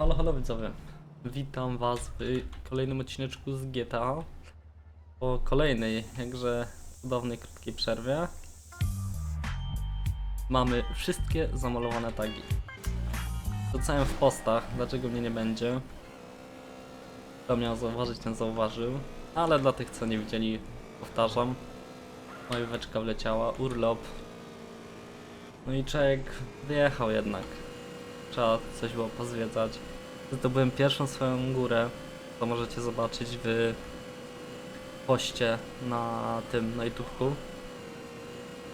Halo, halo widzowie. Witam was w kolejnym odcineczku z GTA. Po kolejnej, jakże cudownej, krótkiej przerwie. Mamy wszystkie zamalowane tagi. Wrzucałem w postach, dlaczego mnie nie będzie. Kto miał zauważyć, ten zauważył. Ale dla tych, co nie widzieli, powtarzam. Majóweczka wleciała, urlop. No i człowiek wyjechał jednak trzeba coś było pozwiedzać. Zdobyłem pierwszą swoją górę, to możecie zobaczyć w poście na tym, na.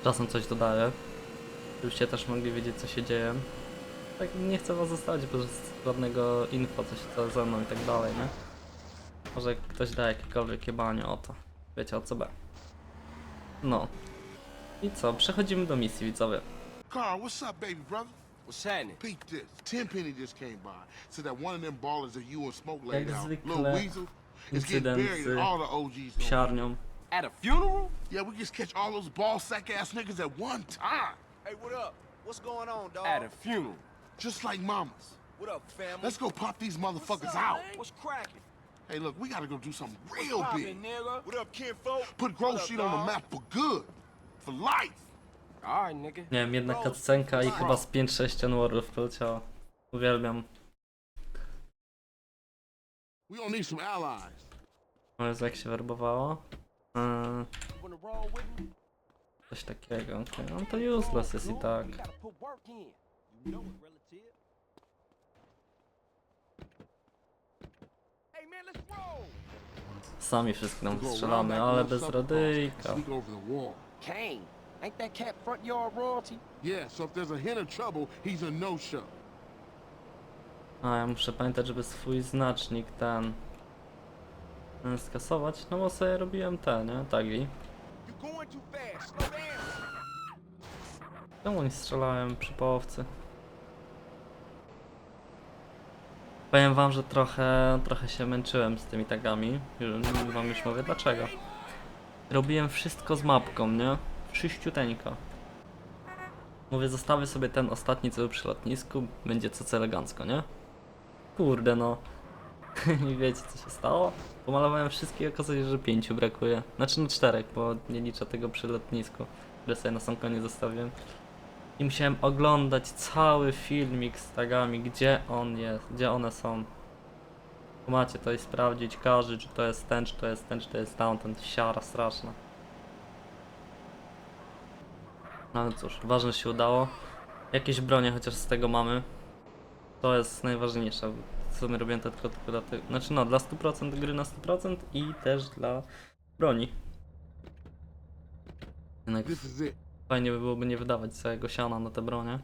Czasem coś dodaję, żebyście też mogli wiedzieć co się dzieje. Tak nie chcę was zostawić bez żadnego info, co się ze mną i tak dalej, nie? Może ktoś da jakiekolwiek jebanie o to. Wiecie o co B. No. I co? Przechodzimy do misji widzowie. Carl, what's up, baby brother? What's happening? Peep this. Tenpenny just came by. Said that one of them ballers that you and Smoke laid Jak out, zwykle Lil Weasel, is getting buried z and all the OGs know. Psiarnią. At a funeral? Yeah, we just catch all those ball sack ass niggas at one time. Hey, what up? What's going on, dog? At a funeral. Just like mamas. What up, family? Let's go pop these motherfuckers What's up, out. man? What's cracking? Hey, look, we gotta go do something real Poppin', big. nigga. What up, kinfolk? Put Grove What up, Street on the map for good. For life. Nie wiem, jedna cutscenka i chyba z 5-6 N-wordów poleciało. Uwielbiam. We gonna need some allies. O Jezu, jak się werbowało. Me? coś takiego. okej. No to useless jest i tak. Sami wszystkich nam strzelamy, ale bez radyjka. Kane, ain't that cat front yard royalty? Yeah, so if there's a hint of trouble, he's a no-show. A ja muszę pamiętać, żeby swój znacznik ten yy, skasować. No bo sobie robiłem te, nie? Tagi. You going too fast. Slow down. Czemu nie strzelałem przy połowcy? Powiem wam, że trochę, trochę się męczyłem z tymi tagami. Już, wam już mówię dlaczego. Robiłem wszystko z mapką, nie? Wszyściuteńko. Mówię, zostawię sobie ten ostatni, co był przy lotnisku. Będzie co elegancko, nie? Kurde no. I wiecie co się stało? Pomalowałem wszystkie i się, że pięciu brakuje. Znaczy no czterech, bo nie liczę tego przy lotnisku, które sobie na sam koniec zostawiłem. I musiałem oglądać cały filmik z tagami, gdzie on jest, gdzie one są. Macie to i sprawdzić każdy, czy to jest ten, czy to jest ten, czy to jest tamten. Siara straszna. No ale cóż, ważne, się udało. Jakieś bronie chociaż z tego mamy. To jest najważniejsze. W sumie robiłem to tylko, tylko dla tych... Znaczy no, dla 100% gry na 100% i też dla broni. Jednak. Fajnie by byłoby nie wydawać całego siana na te bronie.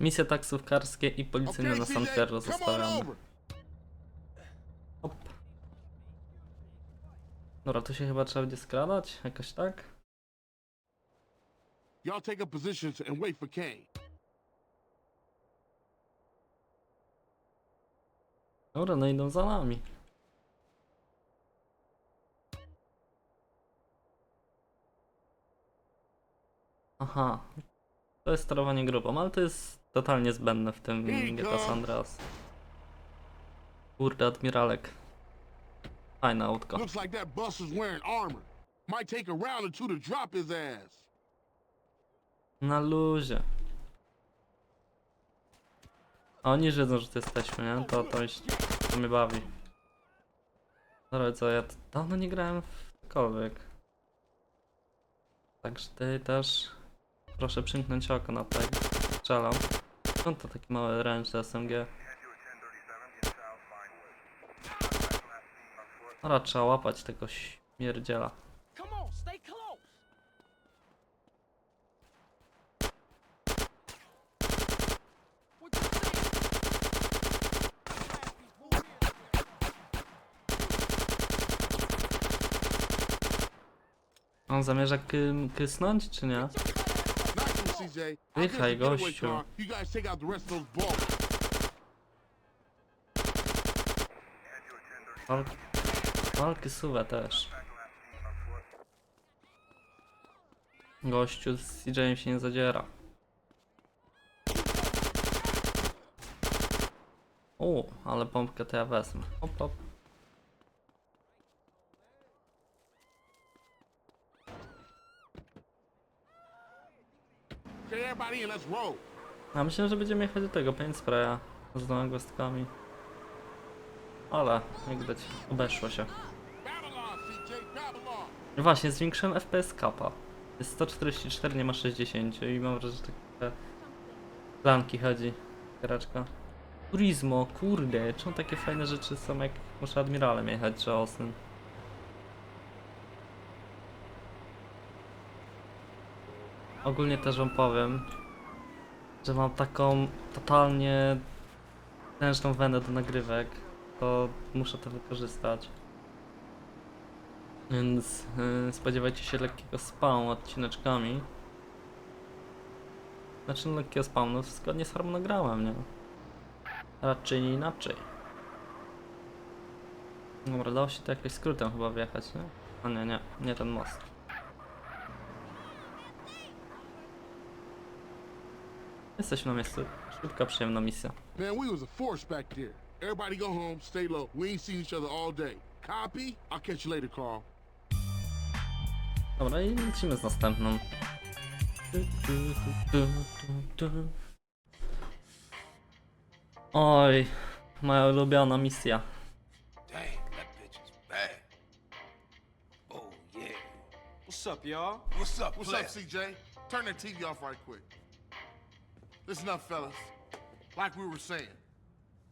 Misje taksówkarskie i policyjne na San Fierro zostawiamy. Dobra, tu się chyba trzeba będzie skradać, jakoś tak? Y'all take up positions and wait for Kane. Dobra, no idą za nami. Aha. To jest sterowanie grupą, ale to jest totalnie zbędne w tym GTA San Andreas. Kurde, admiralek. Fajne autko. Looks like that buster's wearing armor. Might take a round or two to drop his ass. Na luzie. Oni wiedzą, że tu jesteśmy, nie? To, to, już, to mnie bawi. Dobra, co, ja dawno nie grałem w cokolwiek. Także ty też proszę przymknąć oko na to, jak strzelam. Skąd to taki mały ręczny SMG? Trzeba łapać tego śmierdziela. Come on, stay close. What you think? On zamierza ky- kysnąć, czy nie? Wychaj, gościu. Wal walki suwę też. Gościu z CJ się nie zadziera. O, ale pompkę to ja wezmę. Hop, hop. Okay, everybody in, let's roll. A myślę, że będziemy jechać do tego paint spraya z dwoma gwiazdkami. Ale, jak widać, obeszło się. Właśnie, zwiększyłem FPS kapa. Jest 144, nie ma 60 i mam wrażenie, że takie planki chodzi. Karaczka. Turismo, kurde, czemu takie fajne rzeczy są jak muszę admiralem jechać, czy osnym? Ogólnie też wam powiem, że mam taką totalnie tężną wenę do nagrywek, to muszę to wykorzystać. Więc yy, spodziewajcie się lekkiego spawnu odcineczkami. Znaczy no, lekkiego spawnu zgodnie z harmonogramem, nie? Raczej nie inaczej. Dobra, dało się to jakoś skrótem chyba wjechać, nie? A nie, nie, nie ten most. Jesteśmy na miejscu. Szybka, przyjemna misja. Man, we was a force back there. Everybody go home, stay low. We ain't seen each other all day. Copy? I'll catch you later, Carl. Dobra, i lecimy z następną. Oj, moja ulubiona misja. Damn, that bitch is bad. Oh, yeah. What's up, y'all? What's up, What's player? up, CJ? Turn that TV off right quick. Listen up, fellas. Like we were saying,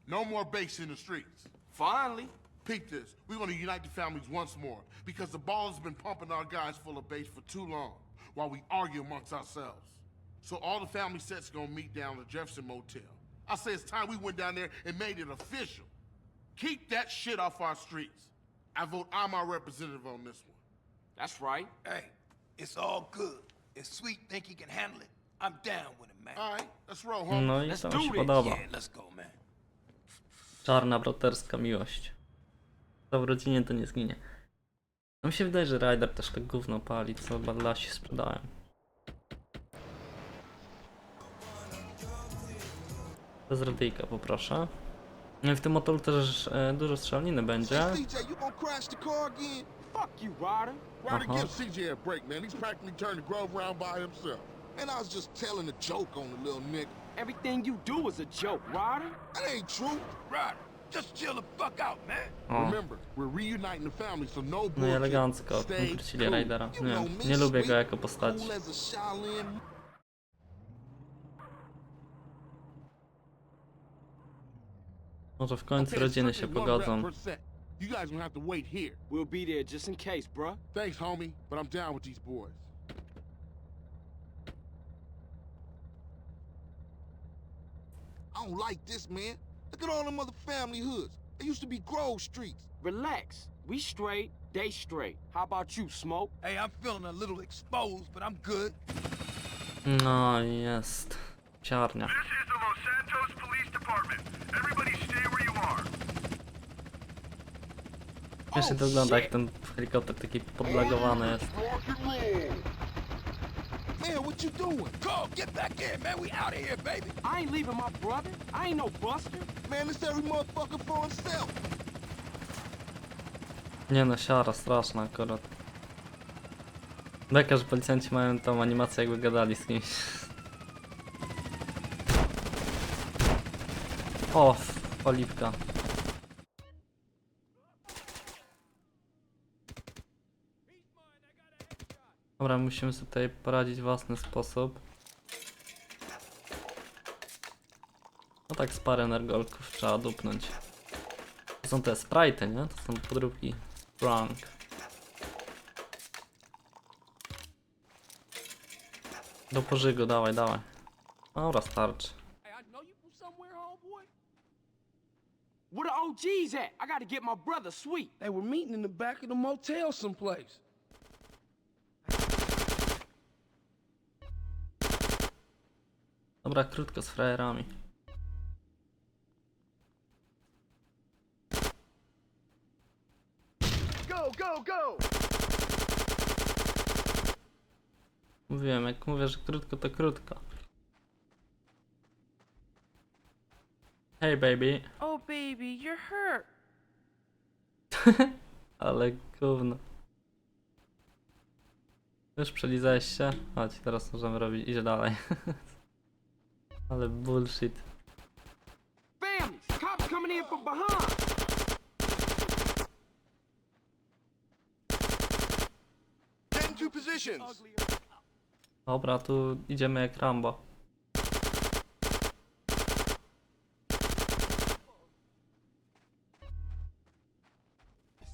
no more base in the streets. Finally. Peep this. We're going to unite the families once more because the ball has been pumping our guys full of base for too long while we argue amongst ourselves. So all the family sets going to meet down at the Jefferson Motel. I say it's time we went down there and made it official. Keep that shit off our streets. I vote I'm our representative on this one. That's right. Hey, it's all good. If Sweet think he can handle it, I'm down with him, No i Let's to do mi się this. podoba. Yeah, let's go, man. Czarna braterska miłość. To w rodzinie to nie zginie. No mi się wydaje, że Ryder też tak gówno pali, co Badlasi sprzedałem. Bez radyjka poproszę. No i w tym motelu też e, dużo strzelniny będzie. CJ, man. I was just telling a joke on the little nigga. Everything you do is a joke, Ryder. That ain't true. Ryder, just chill the fuck out, man. O, Remember, we're reuniting the family, so no no i bullshit. elegancko Stay wrócili cool. Rydera. You Nie, know me, nie lubię go sweet, jako postaci. Cool as a Shaolin. Może w końcu Okay, rodziny się pogodzą. You guys gonna have to wait here. We'll be there just in case, bruh. Thanks, homie, but I'm down with these boys. I don't like this, man. Look at all them other family hoods. They used to be Grove Streets. Relax. We straight, they straight. How about you, Smoke? Hey, I'm feeling a little exposed, but I'm good. No i jest. Ciarnia. This is the Los Santos Police Department. Everybody stay where you are. Śmiesznie to oh, wygląda jak ten helikopter taki podlagowany jest. Man, what you doing? Carl, get back in, man. We out of here, baby. I ain't leaving my brother. I ain't no buster. Man, this every motherfucker for himself. Nie no, siara straszna akurat. Beka, że policjanci mają tą animację jakby gadali z kimś. O, oliwka. Dobra, musimy sobie tutaj poradzić własny sposób. No tak z parę energolków trzeba dupnąć. To są te sprite'y, nie? To są podróbki. Frank. Do pożygu, dawaj, dawaj. Dobra, starczy. Where the OGs at? I gotta get my brother sweet. They were meeting in the back of the motel someplace. Dobra, krótko z frajerami. Go, go, go! Mówiłem, jak mówię, że krótko, to krótko. Hey baby. Oh, baby, you're hurt. Ale gówno. Już przelizałeś się? Chodź, teraz możemy robić, iść dalej. Ale bullshit. Families, cops coming in from behind. Get into positions. Dobra, tu idziemy jak Rambo.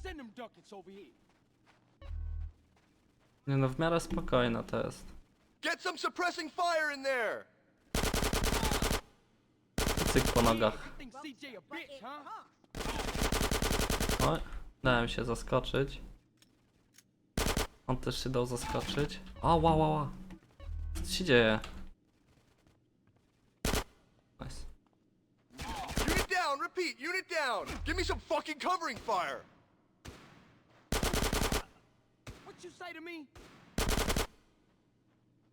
Send them duckets over here. Nie no, w miarę spokojne to jest. Get some suppressing fire in there. Cyk po nogach. A? Oj, dałem się zaskoczyć. On też się dał zaskoczyć. O, wow, wow, wow. Co się dzieje? Nice. Unit down. Repeat. Unit down. Give me some fucking covering fire. What you say to me?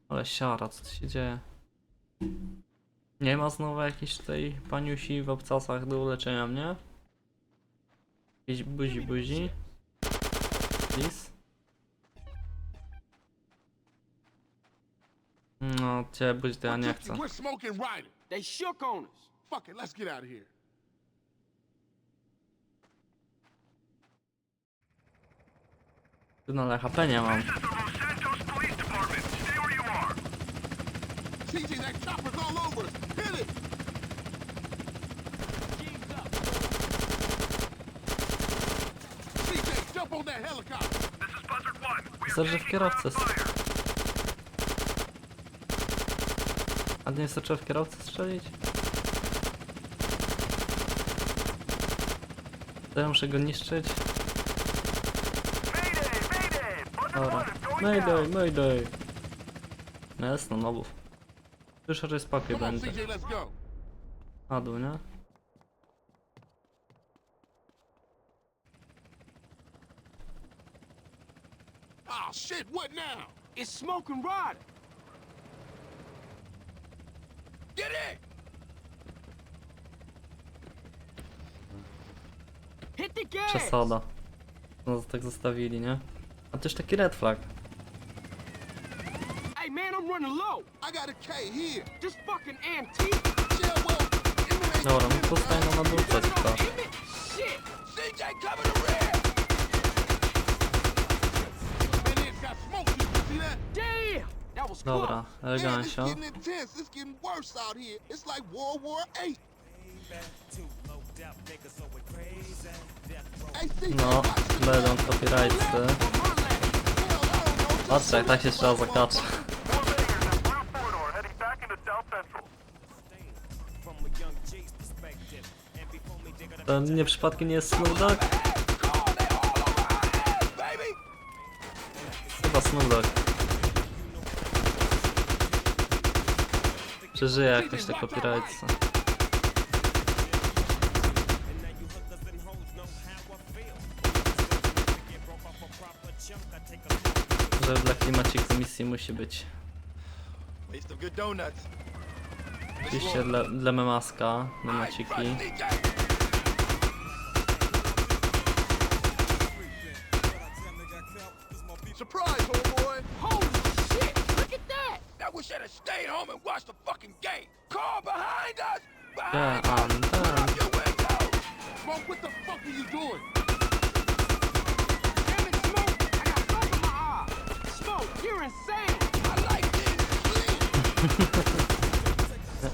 Ale siara, co tu się dzieje? Nie ma znowu jakiejś tutaj paniusi w obcasach do uleczenia mnie? Jakieś buzi buzi? Please? No, cię buzi to ja nie chcę. We're smoking riding. They shook on us. Fuck it, let's get out of here. Tu na HP nie mam. This is the Los Santos Police Department. Stay where you are. TJ, that chopper's all over us. Hit it! TJ, jump on that helicopter. This is Buzzard 1. We are Chcę, że w taking kierowcę. fire. A nie wystarczyło w kierowcę strzelić? To ja muszę go niszczyć. Mayday! Mayday! Buzzard Dobra. 1 is going Mayday, down. mayday. No jest no nowów. Już raczej spokój Come on, będzie. CJ, let's go. Na dół, nie? Oh shit, what now? It's smoking Ryder. Get in. Hit the gas. Przesada. No tak zostawili, nie? A też taki red flag. Hey man, I'm running low. I got a K here. This fucking antique. Yeah, well, Eminem Dobra, ain't no to stań na dupce tylko. Emmett? Shit. CJ, cover the rear. Man, it's got smoke here. You see that? Damn. That was Dobra. Man, it's elegancio. getting intense. It's getting worse out here. It's like World War VIII. Hey, CJ, No, watch this. będą copyrightsy. Patrzcie, jak tak się strzela za kacza. To nie przypadkiem nie jest Snoop Dogg? Chyba Snoop Dogg. Przeżyje jakoś te copyrightsy. Żeby dla klimaciku misji musi być. Oczywiście dla, dla memaska, memaciki. Stayed home and watched the fucking game. Car behind us. Yeah, Behind us. um, Put um. your windows. Smoke, what the fuck are you doing? Damn it, Smoke. I got soap in my eye. Smoke, you're insane. I like this.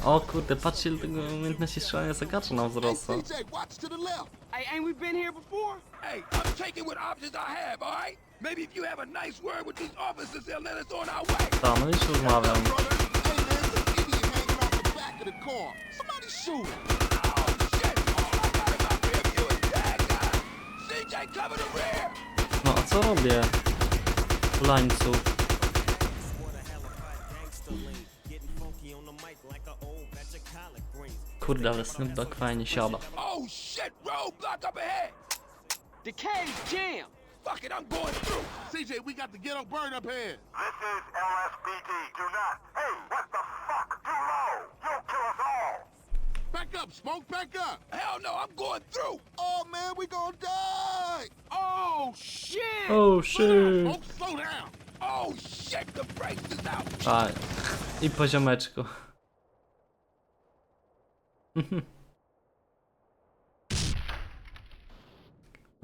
O kurde, patrzcie ile tego umiejętności strzelania zakacza nam Hey, wzrosła. CJ, watch to the left. Hey, ain't we been here before? Hey, I'm taking what options I have, all right? Maybe if you have a nice word with these officers, they'll let us on our way. Ta, no już rozmawiam. Somebody shoot him. Oh, shit. All I got in my rear view is guy. CJ, cover the rear. No a co robię? Lańcu. Kurde, ale Snoop Dogg fajnie siada. Oh, shit. Roadblock up ahead. The cave's jammed. Fuck it, I'm going through. CJ, we got the ghetto bird up here. This is LSPD. Do not. Hey, what the fuck? Too low. You'll kill us all. Back up, Smoke. Back up. Hell no, I'm going through. Oh, man, we gonna die. Oh, shit! Oh shit! Smoke. Slow down. Oh shit, the brakes is out. Tak. I poziomeczku.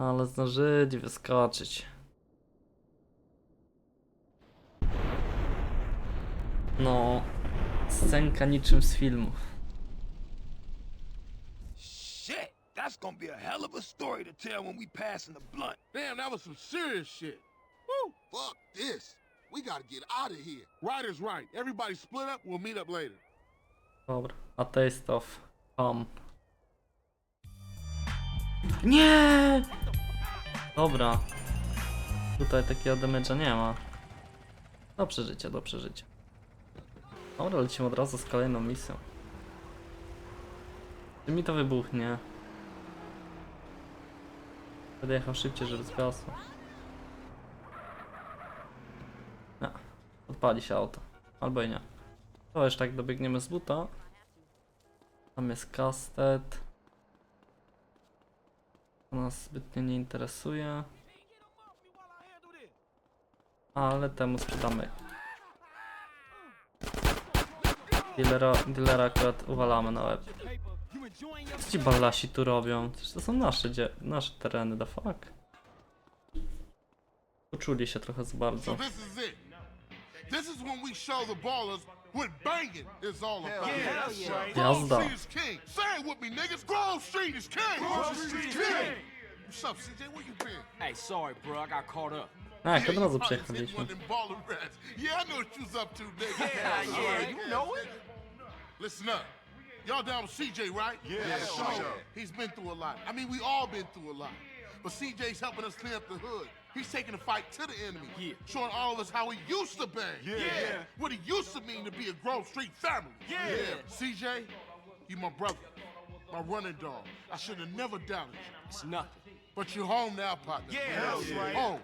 Ale zdążyli wyskoczyć. No, scenka niczym z filmów. Shit, that's gonna be a hell of a story to tell when we passing the blunt. Damn, that was some serious shit. Woo! Fuck this. We gotta get out of here. Right is right. Everybody split up. We'll meet up later. Dobra, a taste of home. Nie! Dobra. Tutaj takiego damage'a nie ma. Do przeżycia, do przeżycia. Dobra, lecimy od razu z kolejną misją. Czy mi to wybuchnie? Będę jechał szybciej, żeby zgasło. Nie. Odpali się auto. Albo i nie. To już tak dobiegniemy z buta. Tam jest kastet. Nas zbytnio nie interesuje. Ale temu sprzedamy. Dealera, dealera akurat uwalamy na łeb. Co ci ballasi tu robią? Przecież to są nasze, nasze tereny, the fuck. Poczuli się trochę za bardzo. This is when we show the ballers what banging is all about. Yeah, that's right. Grove Jazda. Street is king. Say it with me, niggas. Grove Street is king. Grove Street is king. What's up, CJ? Where you been? Hey, sorry, bro. I got caught up. Tak, od you razu probably hit one przejechaliśmy. of them baller rats. Yeah, I know what you was up to, nigga. Yeah, yeah, you know it. Listen up. Y'all down with CJ, right? Yeah, sure. He's been through a lot. I mean, we all been through a lot. But CJ's helping us clean up the hood. He's taking the fight to the enemy. Yeah. Showing all of us how he used to be. Yeah. What it used to mean to be a Grove Street family. Yeah. CJ, you my brother. My running dog. I should have never doubted you. It's nothing, But you're home now, partner. Yeah, that's right. Home.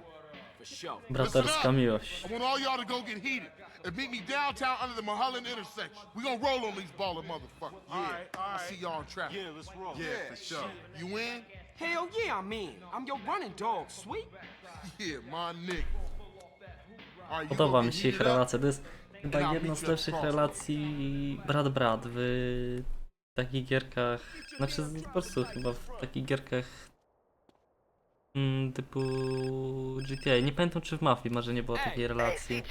for sure. Braterska miłość. I want all y'all to go get heated and meet me downtown under the Mulholland intersection. We gonna roll on these baller motherfuckers. All right, all I see y'all in traffic. Yeah, let's roll. Yeah, for sure. You in? Hell yeah, I'm in. I'm your running dog, sweet. Podoba mi się ich relacja. To jest chyba jedna z lepszych relacji brat-brat w takich gierkach. Znaczy po prostu chyba w takich gierkach mm, typu GTA. Nie pamiętam czy w Mafii może nie było takiej relacji.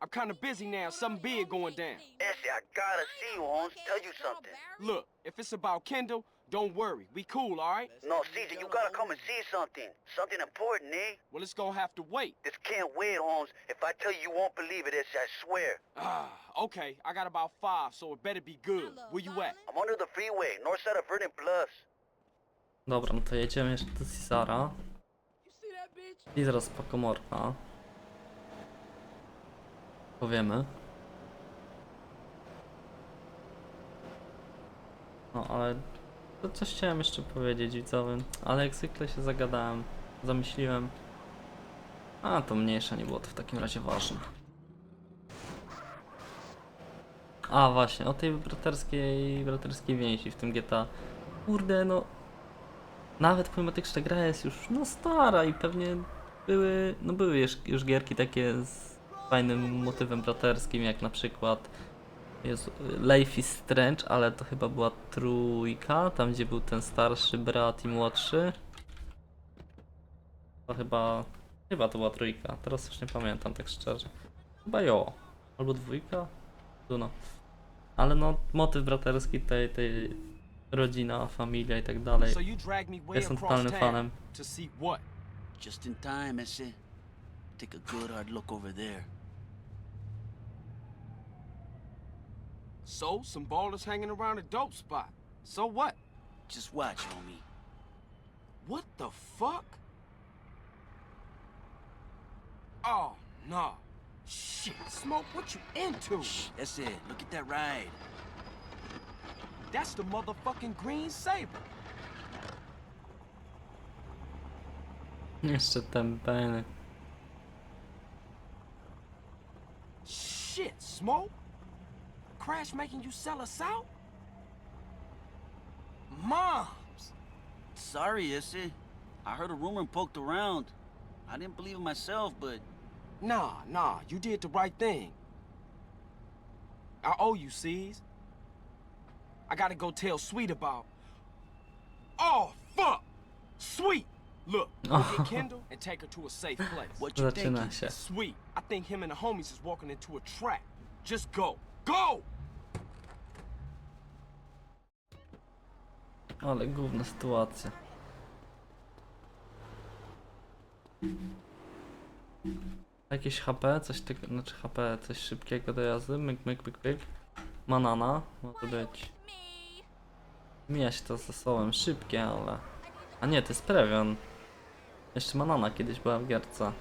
I'm kind of busy now. Something big going down. Essie, I gotta see you, Holmes. Tell you something. Look, if it's about Kendall, don't worry. We cool, all right? No, Caesar, you gotta come and see something. Something important, eh? Well, it's gonna have to wait. This can't wait, Holmes. If I tell you, you won't believe it, Essie, I swear. Ah, okay. I got about five, so it better be good. Where you at? I'm under the freeway, north side of Verdant Plus. Dobra, no to jedziemy jeszcze do Cisara. You see that bitch? I zaraz po komorka. Powiemy. No ale to coś chciałem jeszcze powiedzieć widzowie, ale jak zwykle się zagadałem, zamyśliłem. A to mniejsza nie było to w takim razie ważne. A właśnie, o tej braterskiej, braterskiej więzi w tym GTA. Kurde no, nawet pomimo tych, że gra jest już no stara i pewnie były, no były już, już gierki takie z fajnym motywem braterskim, jak na przykład jest Life is Strange, ale to chyba była trójka, tam gdzie był ten starszy brat i młodszy. To chyba, chyba to była trójka, teraz już nie pamiętam tak szczerze. Chyba jo, albo dwójka? No. Ale no, motyw braterski tej, tej rodzina, familia i tak dalej. Jestem totalnym fanem. Just in time, Essie. Take a good hard look over there. So, some ballers hanging around a dope spot. So what? Just watch, homie. What the fuck? Oh, no. Shit, Smoke, what you into? Shh, that's it. Look at that ride. That's the motherfucking Green Saber. Jeszcze ten Ben. Shit, Smoke? Crash making you sell us out? Moms! Sorry, Issy. I heard a rumor and poked around. I didn't believe it myself, but Nah, nah, you did the right thing. I owe you, C's. I gotta go tell Sweet about. Oh, fuck! Sweet! Look, go get Kendall and take her to a safe place. what you thinking? Zaczyna się. Sweet, I think him and the homies is walking into a trap. Just go. Go! Ale główna sytuacja. Jakieś HP, coś tego, znaczy HP, coś szybkiego do jazdy, myk, myk, myk, myk. Manana, może być. Mija się to ze słowem szybkie, ale... A nie, to jest Previon. Jeszcze Manana kiedyś była w gierce.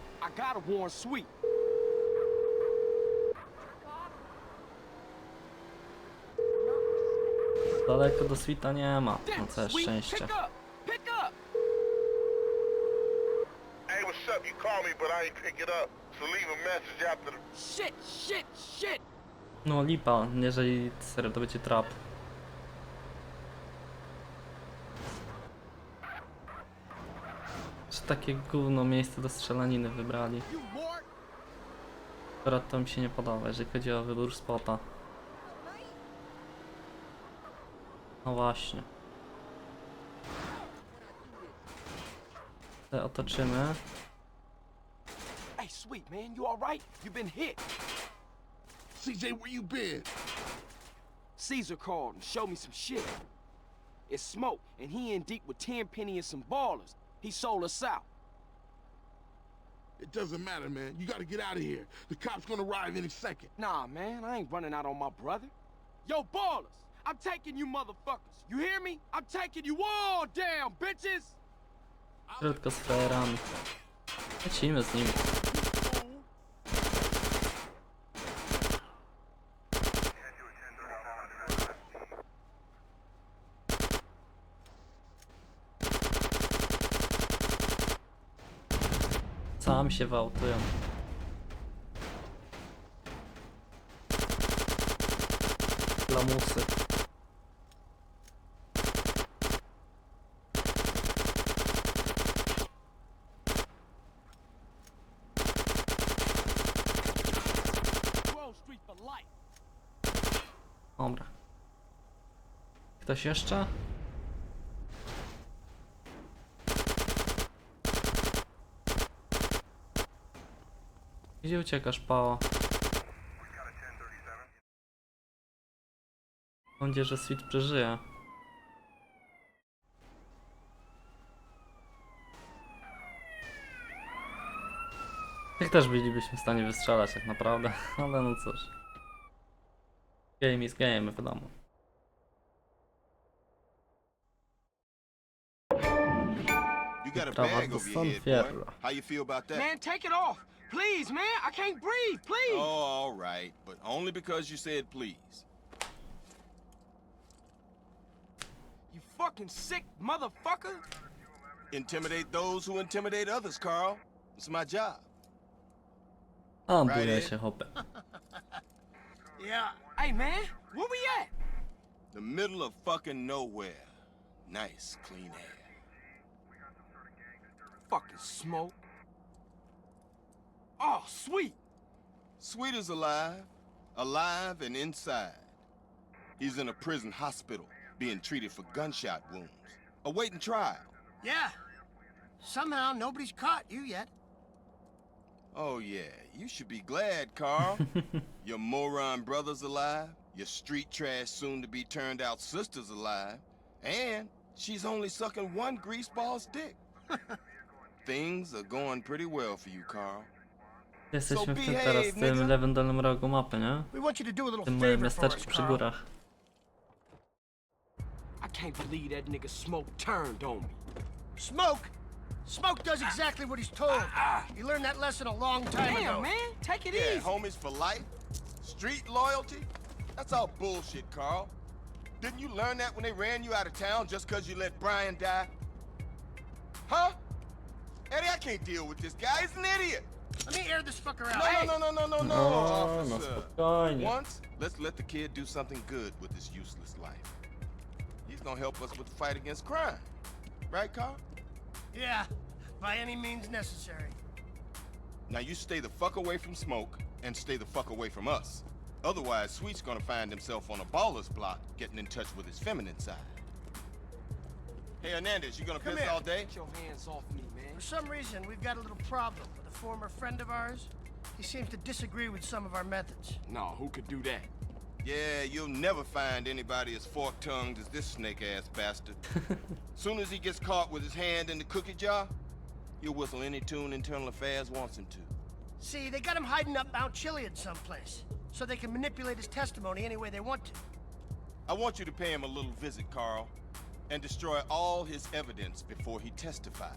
Daleko do Swita nie ma, na Damn, całe szczęście. Hey, what's up? You call me, but I ain't pick it up. So leave a message after the. Shit, shit, shit! No lipa, jeżeli serio to będzie trap. Czy takie gówno miejsce do strzelaniny wybrali? Akurat to mi się nie podoba, jeżeli chodzi o wybór spota. No właśnie. Te otoczymy. Hey, Sweet, man, you alright? You been hit. CJ, where you been? Caesar called and showed me some shit. It's Smoke, and he in deep with Tenpenny and some ballers. He sold us out. It doesn't matter, man. You gotta get out of here. The cops gonna arrive any second. Nah, man, I ain't running out on my brother. Yo, ballers, I'm taking you motherfuckers. You hear me? I'm taking you all down, bitches! Krótko z frajerami. Lecimy z nim. Sam się wałtują. Lamusy. Wall Street for life. Dobra. Ktoś jeszcze? Gdzie uciekasz, Pała? Mam nadzieję, że Sweet przeżyje. Tych też bylibyśmy w stanie wystrzelać tak naprawdę, ale no cóż. Game is game, wiadomo. Got a Prawa bag do over your San head, boy. How you feel about that? Man, take it off. Please, man, I can't breathe, please. Oh, all right, but only because you said please. You fucking sick motherfucker. Intimidate those who intimidate others, Carl. It's my job. Ambuje Right, się hopę. Yeah. Hey, man, where we at? The middle of fucking nowhere. Nice, clean air. Fucking smoke. Oh, sweet. Sweet is alive. Alive and inside. He's in a prison hospital, being treated for gunshot wounds. Awaiting trial. Yeah. Somehow nobody's caught you yet. Oh, yeah, you should be glad, Carl. your moron brother's alive, your street trash soon to be turned out sister's alive, and she's only sucking one greaseball's dick. Things are going pretty well for you, Carl. Jesteśmy w tym behave, teraz, w tym nigga. lewym dolnym rogu mapy, nie? We want you to do a W little tym małym favor for us, miasteczku przy Carl. górach. I can't believe that nigga Smoke turned on me. Smoke. Smoke does exactly what he's told. Uh-uh. He learned that lesson a long time Damn, ago. man, take it Yeah, easy. homies for life? Street loyalty? That's all bullshit, Carl. Didn't you learn that when they ran you out of town just because you let Brian die? Huh? Eddie, I can't deal with this guy. He's an idiot. Let me air this fucker out. No, no, no, no, no, no, no, No, no officer. spokojnie. Once, let's let the kid do something good with his useless life. He's gonna help us with the fight against crime. Right, Carl? Yeah, by any means necessary. Now you stay the fuck away from smoke and stay the fuck away from us. Otherwise, Sweet's gonna find himself on a baller's block getting in touch with his feminine side. Hey, Hernandez, you gonna Come piss here. all day? Get your hands off me, man. For some reason, we've got a little problem with a former friend of ours. He seems to disagree with some of our methods. No, who could do that? Yeah, you'll never find anybody as fork-tongued as this snake-ass bastard. Soon as he gets caught with his hand in the cookie jar, he'll whistle any tune Internal Affairs wants him to. See, they got him hiding up Mount Chiliad someplace, so they can manipulate his testimony any way they want to. I want you to pay him a little visit, Carl, and destroy all his evidence before he testifies.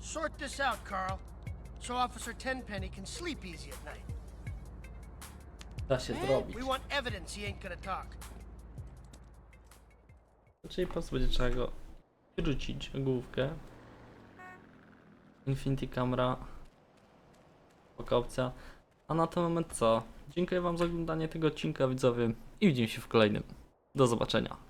Sort this out, Carl, so Officer Tenpenny can sleep easy at night. Da się zrobić. We want evidence he ain't gonna talk. Czyli po prostu będzie trzeba go wyrzucić główkę. Infinity Camera. Spoko opcja. A na ten moment co? Dziękuję wam za oglądanie tego odcinka widzowie i widzimy się w kolejnym. Do zobaczenia.